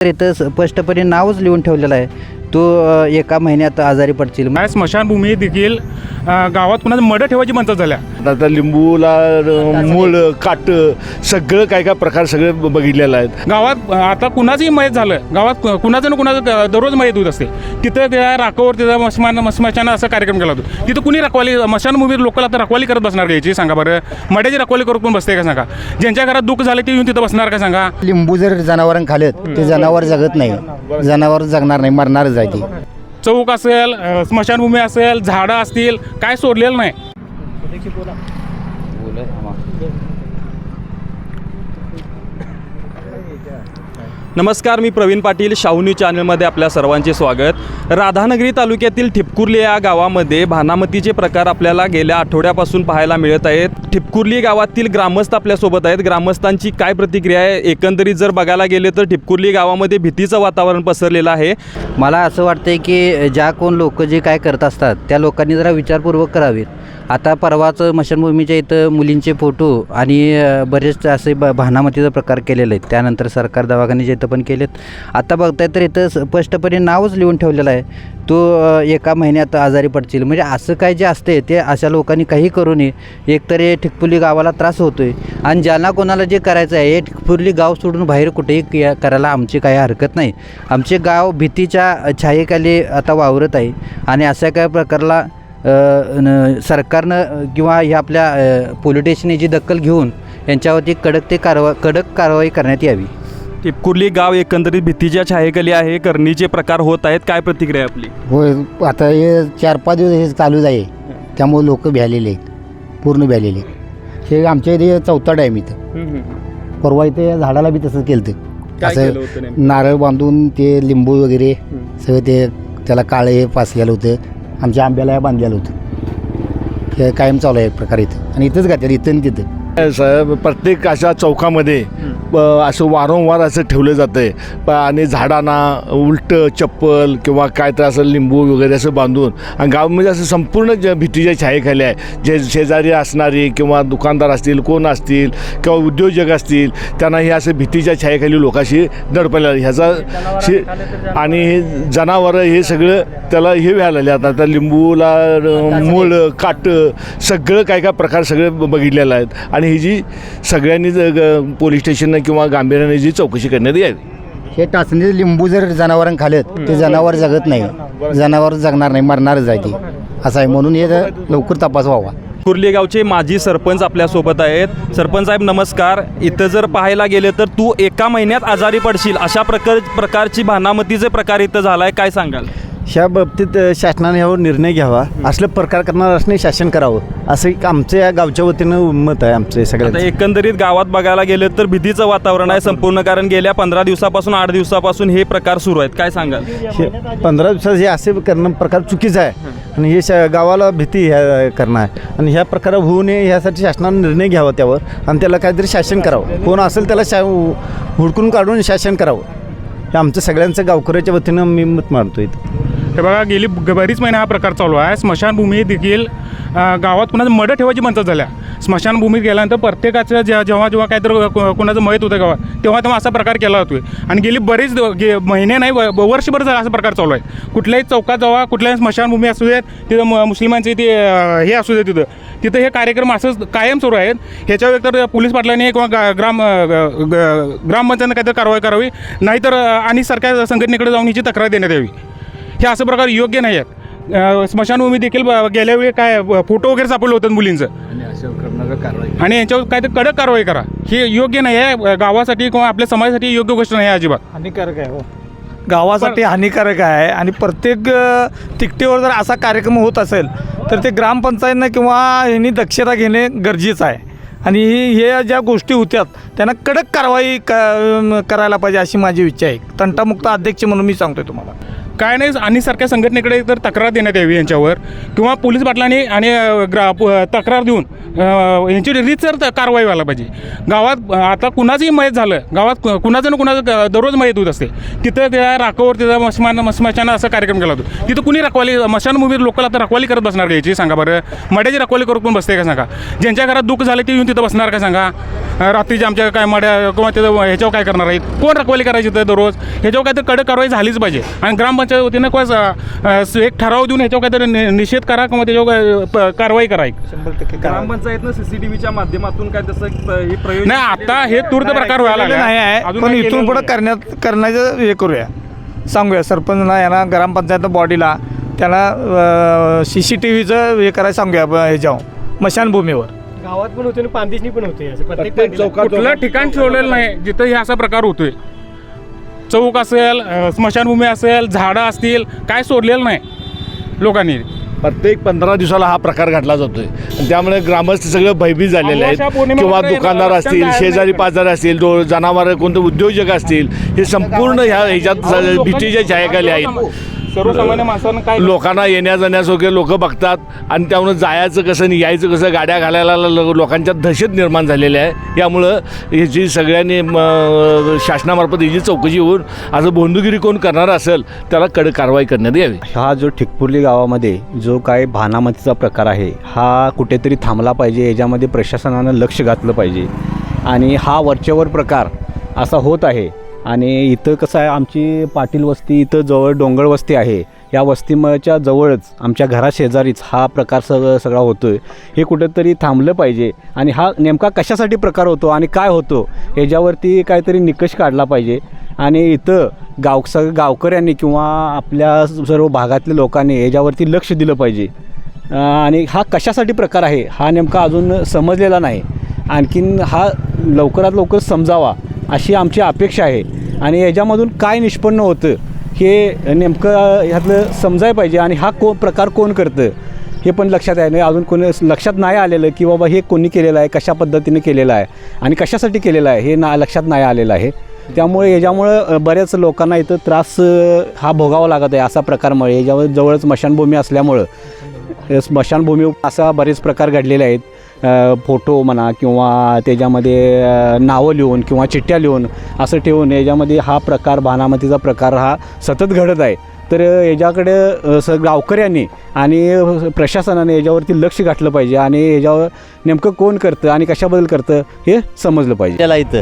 तर इथं स्पष्टपणे नावच लिहून ठेवलेलं आहे. तो एका महिन्यात आजारी पडतील. काय स्मशानभूमी देखील गावात कुणाचं मड ठेवायची म्हणतात झाल्या. आता लिंबूला मूळ काट सगळं काय काय प्रकार सगळे ब- बघितलेलं आहेत. गावात आता कुणाचंही मयत झालं गावात कुणाचं ना कुणाचं दररोज मयत होत असते. तिथं त्या राखावर तिथं मस्मान स्मशानं असा कार्यक्रम केला होतो. तिथं कुणी रखवाली स्मशानभूमीत लोकांना आता रखवाली करत बसणार का याची? सांगा बरं. मड्याची रखवाली करत कोण बसते का सांगा? ज्यांच्या घरात दुःख झालं ते येऊन तिथं बसणार का सांगा? लिंबू जर जनावरांना खाल्लं ते जनावर जगत नाही. जनावर जगणार नाही मरणारच आहे ती. चौक असेल अ, स्मशानभूमी असेल झाडं असतील काय सोडलेलं नाही. नमस्कार मी प्रवीण पाटील शाहू न्यूज चॅनलमध्ये आपल्या सर्वांचे स्वागत. राधानगरी तालुक्यातील ठिपकुर्ली या गावामध्ये भानामतीचे प्रकार आपल्याला गेल्या आठवड्यापासून पाहायला मिळत आहेत. ठिपकुर्ली गावातील ग्रामस्थ आपल्यासोबत आहेत. ग्रामस्थांची काय प्रतिक्रिया आहे? एकंदरीत जर बघायला गेले तर ठिपकुर्ली गावामध्ये भीतीचं वातावरण पसरलेलं आहे. मला असं वाटतंय की ज्या कोण लोक जे काय करत असतात त्या लोकांनी जरा विचारपूर्वक करावेत. आता परवाच मशनभूमीच्या इथं मुलींचे फोटो आणि बरेच असे ब भानामतीचा प्रकार केलेले आहेत. त्यानंतर सरकार दवाखान्याचे इथं पण केलेत. आता बघताय तर इथं स्पष्टपणे नावच लिहून ठेवलेलं आहे. तो तू एका महिन्यात आजारी पडशील म्हणजे असं काय जे असते ते अशा लोकांनी काही करू नये. एकतर हे ठिकपुली गावाला त्रास होतो आहे आणि ज्यांना कोणाला जे करायचं आहे हे ठिकपुली गाव सोडून बाहेर कुठेही करायला आमची काही हरकत नाही. आमचे गाव भीतीच्या छायेखाली आता वावरत आहे. आणि अशा काय प्रकारला न- सरकारनं किंवा ह्या आपल्या पोलीस जी दखल घेऊन यांच्यावरती कडक ते कारवा कडक कारवाई करण्यात यावी. ठिपकुर्ली गाव एकंदरीत भीतीच्या छायेखाली आहे. करणीचे प्रकार होत आहेत. काय प्रतिक्रिया आहे आपली? होय आता हे चार पाच दिवस हे चालूच आहे. त्यामुळे लोक भ्यालेले आहेत. पूर्ण भ्यालेले आहेत. हे आमच्या इथे चौथा टाईम इथं. परवा इथे झाडाला बी तसंच केलं काय केलं असं होतं नेमकं? नारळ बांधून ते लिंबू वगैरे सगळं ते त्याला काळे हे पासलेलं होतं. आमच्या आंब्याला बांधलेलं होतं. हे कायम चालू आहे एक प्रकार इथं. आणि इथंच घातलं इथं आणि तिथं. साहेब प्रत्येक अशा चौकामध्ये असं वारंवार असं ठेवलं जातं आहे आणि झाडांना उलट चप्पल किंवा काय तर असं लिंबू वगैरे असं बांधून आणि गावामध्ये म्हणजे असं संपूर्ण ज भीतीच्या छायेखाली आहे. जे शेजारी असणारी किंवा दुकानदार असतील कोण असतील किंवा उद्योजक असतील त्यांना हे असं भीतीच्या छायेखाली लोकांशी दडपल्या ह्याचा शे आणि हे जनावरं हे सगळं त्याला हे व्हायला आता त्या लिंबूला मूळ काट सगळं काय काय प्रकार सगळे ब- बघितलेलं आहेत. आणि ही जी सगळ्यांनी पोलीस ग- किंवा गांभीर्याने जी चौकशी करण्यात यावी. हे टाचणी लिंबू जर जनावरांना खाल्लं ते जनावर जगत नाही. जनावर जगणार नाही मरणारच आहे ती. असं आहे. म्हणून हे लवकर तपास व्हावा. कुर्ली गावचे माजी सरपंच आपल्यासोबत आहेत. सरपंच साहेब नमस्कार. इथं जर पाहायला गेले तर तू एका महिन्यात आजारी पडशील. अशा प्रकार प्रकारची भानामतीचे प्रकार इथं झालाय. काय सांगाल? ह्या बाबतीत शासनाने यावर निर्णय घ्यावा. असलं प्रकार करणार असणे शासन करावं. असं एक आमचं या गावच्या वतीनं मत आहे आमचं आता सगळ्यांचं. एकंदरीत गावात बघायला गेले तर भीतीचं वातावरण आहे. संपूर्ण कारण गेल्या पंधरा दिवसापासून आठ दिवसापासून हे प्रकार सुरू आहेत. काय सांगाल? हे पंधरा दिवसात हे असे करणं प्रकार चुकीचं आहे. आणि हे शा गावाला भीती ह्या करणं आहे. आणि ह्या प्रकार होऊ नये ह्यासाठी शासनाने निर्णय घ्यावा त्यावर. आणि त्याला काहीतरी शासन करावं. कोण असेल त्याला शा हुडकून काढून शासन करावं. हे आमचं सगळ्यांचं गावकऱ्याच्या वतीनं मी मत मानतो इथं. हे बघा गेली बरीच महिने हा प्रकार चालू आहे. स्मशानभूमी देखील गावात कुणाचं मड ठेवायची म्हणतात झाल्या. स्मशानभूमीत गेल्यानंतर प्रत्येकाचं जे जेव्हा जेव्हा काहीतरी कु- कुणाचं मयत होतं गावात तेव्हा तेव्हा असा प्रकार केला होतो आणि गेली बरेच गे महिने नाही व- वर्षभर झाला असा प्रकार चालू आहे. कुठल्याही चौकात जावा कुठल्याही स्मशानभूमी असू देत तिथं म- मुस्लिमांचे ते हे असू दे तिथं. तिथं हे कार्यक्रम असंच कायम सुरू आहेत. ह्याच्या व्यतिरिक्त पोलीस पाटलांनी किंवा गा- ग्राम ग- ग्रामपंचायतनं काहीतरी कारवाई करावी. नाहीतर आणि सरकार संघटनेकडे जाऊन हिची तक्रार देण्यात यावी. हे असं प्रकार योग्य नाही आहेत. स्मशानभूमी देखील ब- गेल्या वेळी काय फोटो वगैरे सापडले होतं मुलींचं. आणि यांच्यावर काय तर कडक कारवाई करा. हे योग्य नाही आहे गावासाठी किंवा आपल्या समाजासाठी योग्य गोष्ट नाही आहे अजिबात. हानिकारक आहे हो. गावासाठी हानिकारक आहे आणि प्रत्येक तिकटीवर जर असा कार्यक्रम होत असेल तर ते ग्रामपंचायतनं किंवा यांनी दक्षता घेणे गरजेचं आहे. आणि ही- हे ज्या गोष्टी होत्यात त्यांना कडक कारवाई क करायला पाहिजे अशी माझी इच्छा आहे. तंटामुक्त अध्यक्ष म्हणून मी सांगतोय तुम्हाला. काय नाही आणि सारख्या संघटनेकडे तर तक्रार देण्यात यावी यांच्यावर. किंवा पोलीस बाटलांनी आणि ग्रा तक्रार देऊन यांची रितसर कारवाई व्हायला पाहिजे. गावात आता कुणाचंही मयत झालं गावात कु- कुणाचं ना कुणाचं दररोज मयत होत असते. तिथं त्या राखावर तिथं मस्मान मस्माशानं असा कार्यक्रम केला होता. तिथं कुणी रखवाली मशानभूमीत लोकल आता रखवाली करत बसणार का याची? सांगा बरं. मड्याची रखवाली करून पण बसते का सांगा? ज्यांच्या घरात दुःख झालं ते येऊन तिथं बसणार का सांगा? रात्रीच्या आमच्या काय मड्या किंवा तिथं ह्याच्यावर काय करणार आहेत? कोण रखवाली करायची तर दररोज? ह्याच्यावर काय तर कडक कारवाई झालीच पाहिजे. आणि ग्रामपंचायत वतीनं कोण एक ठराव देऊन ह्याच्यावर काहीतरी नि- निषेध करा किंवा त्याच्यावर प- कारवाई करा एक. ग्रामपंचायतनं सीसीटीव्हीच्या माध्यमातून काय तसं हे नाही आता हे तूर्त प्रकार व्हायला नाही आहे. अजून पण इथून पुढं. करण्यात करण्याचं हे करूया. सांगूया सरपंचला यांना ग्रामपंचायत बॉडीला त्याला सी सी टी व्हीचं हे करायला सांगूया ह्याच्यावर मशानभूमीवर. गावात पण होते आणि पांदिशनी पण होते. कुठलं ठिकाण ठेवलेलं नाही जिथं हे असा प्रकार होतोय. चौक असेल स्मशानभूमी असेल झाडं असतील काय सोडलेलं नाही लोकांनी. प्रत्येक पंधरा दिवसाला हा प्रकार घडला जातोय. आणि त्यामुळे ग्रामस्थ सगळं भयभीत झालेले आहेत. किंवा दुकानदार असतील शेजारी. पाजारी असतील दो जनावर कोणते उद्योजक असतील हे संपूर्ण ह्या ह्याच्यात भीतीच्या छायाखाली आहेत. सर्वसामान्य माणसानं काय लोकांना येण्या जाण्यास वगैरे लोक बघतात आणि त्यामुळे जायचं कसं आणि यायचं कसं गाड्या घालायला लो- लोकांच्यात दहशत निर्माण झालेली आहे. यामुळं ह्याची सगळ्यांनी म, शासनामार्फत याची चौकशी होऊन असं बोंदुगिरी कोण करणार असेल त्याला कडक कारवाई करण्यात यावी. हा जो ठिकपुर्ली गावामध्ये जो काय भानामतीचा प्रकार आहे हा कुठेतरी थांबला पाहिजे याच्यामध्ये प्रशासनानं लक्ष घातलं पाहिजे. आणि हा वरचेवर प्रकार असा होत आहे आणि इथं कसं आहे आमची पाटील वस्ती इथं जवळ डोंगर वस्ती आहे. या वस्तीच्या जवळच आमच्या घराशेजारीच हा प्रकार सग सगळा होतो आहे हे कुठेतरी थांबलं पाहिजे आणि हा नेमका कशासाठी प्रकार होतो आणि काय होतो ह्याच्यावरती काहीतरी निकष काढला पाहिजे. आणि इथं गाव सग गावकऱ्यांनी किंवा आपल्या सर्व भागातल्या लोकांनी ह्याच्यावरती लक्ष दिलं पाहिजे. आणि हा कशासाठी प्रकार आहे हा नेमका अजून समजलेला नाही. आणखीन हा लवकरात लवकर समजावा. अशी आमची अपेक्षा आहे. आणि याच्यामधून काय निष्पन्न होतं हे नेमकं ह्यातलं समजायला पाहिजे आणि हा को प्रकार कोण करतं हे पण लक्षात आहे. नाही अजून कोणी लक्षात नाही आलेलं की बाबा हे कोणी केलेलं आहे कशा पद्धतीने केलेलं आहे आणि कशासाठी केलेलं आहे हे ना लक्षात नाही आलेलं आहे. त्यामुळे याच्यामुळं बऱ्याच लोकांना इथं त्रास हा भोगावा लागत आहे असा प्रकारमुळे. याच्यावर जवळच स्मशानभूमी असल्यामुळं स्मशानभूमी असा बरेच प्रकार घडलेले आहेत. फोटो म्हणा किंवा त्याच्यामध्ये नावं लिहून किंवा चिठ्ठ्या लिहून असं ठेवून याच्यामध्ये हा प्रकार भानामतीचा प्रकार हा सतत घडत आहे. तर याच्याकडे स गावकऱ्यांनी आणि प्रशासनाने याच्यावरती लक्ष घातलं पाहिजे आणि याच्यावर नेमकं कोण करतं आणि कशाबद्दल करतं हे समजलं पाहिजे. त्याला इथं.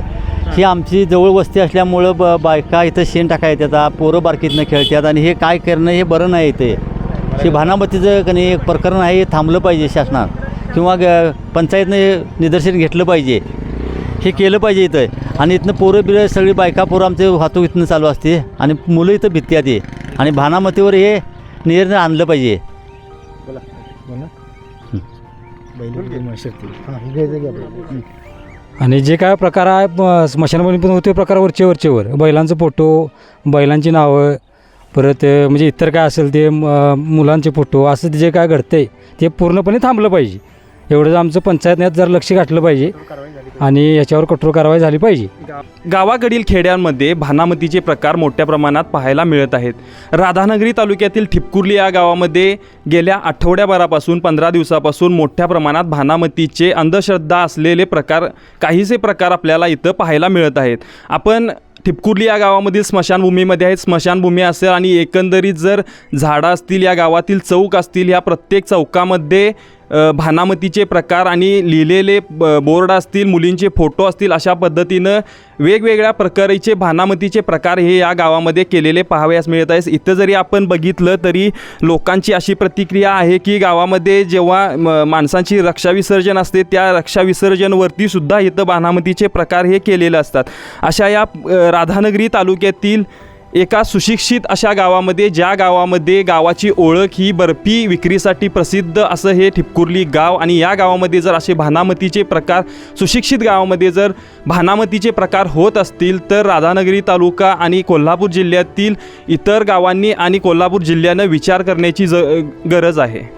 ही आमची जवळ वस्ती असल्यामुळं ब बायका इथं शेण टाका येतात पोरं बारकीतनं खेळतात आणि हे काय करणं हे बरं नाही इथे. हे भानामतीचं कणी एक प्रकरण आहे हे थांबलं पाहिजे शासनात. किंवा ग पंचायतनं हे निदर्शन घेतलं पाहिजे. हे केलं पाहिजे इथं. आणि इथनं पोरं बिरं सगळी बायका पोरं आमचे वाहतूक इथनं चालू असते. आणि मुलं इथं भित्त्यात ये आणि भानामतीवर हे नियंत्रण आणलं पाहिजे. आणि जे काय प्रकार आहे स्मशानभूमी पण होते प्रकार वरचे वरचेवर. बैलांचं फोटो बैलांची नावं परत म्हणजे इतर काय असेल ते म- मुलांचे फोटो असं जे काय घडतंय ते पूर्णपणे थांबलं पाहिजे. एवढंच आमचं पंचायतने जर लक्ष घातलं पाहिजे आणि याच्यावर कठोर कारवाई झाली पाहिजे. गावाकडील खेड्यांमध्ये भानामतीचे प्रकार मोठ्या प्रमाणात पाहायला मिळत आहेत. राधानगरी तालुक्यातील ठिपकुर्ली या गावामध्ये गेल्या आठवड्याभरापासून पंधरा दिवसापासून मोठ्या प्रमाणात भानामतीचे अंधश्रद्धा असलेले प्रकार काहीसे प्रकार आपल्याला इथं पाहायला मिळत आहेत. आपण ठिपकुर्ली या गावामधील स्मशानभूमीमध्ये आहेत. स्मशानभूमी असेल आणि एकंदरीत जर झाडं असतील या गावातील चौक असतील या प्रत्येक चौकामध्ये भानामतीचे प्रकार आणि लिहिलेले ब- बोर्ड असतील मुलींचे फोटो असतील अशा पद्धतीनं वेगवेगळ्या प्रकारचे भानामतीचे प्रकार हे या गावामध्ये केलेले पाहावयास मिळत आहे इथं जरी आपण बघितलं तरी लोकांची अशी प्रतिक्रिया आहे की गावामध्ये जेव्हा म- माणसांची रक्षाविसर्जन असते त्या रक्षाविसर्जनवरती सुद्धा इथं भानामतीचे प्रकार हे केलेले असतात. अशा या राधानगरी तालुक्यातील एका सुशिक्षित अशा गावामध्ये ज्या गावामध्ये गावाची ओळख ही बर्फी विक्रीसाठी प्रसिद्ध असं हे ठिपकुर्ली गाव आणि या गावामध्ये जर असे भानामतीचे प्रकार सुशिक्षित गावामध्ये जर भानामतीचे प्रकार होत असतील तर राधानगरी तालुका आणि कोल्हापूर जिल्ह्यातील इतर गावांनी आणि कोल्हापूर जिल्ह्यानं विचार करण्याची ज गरज आहे.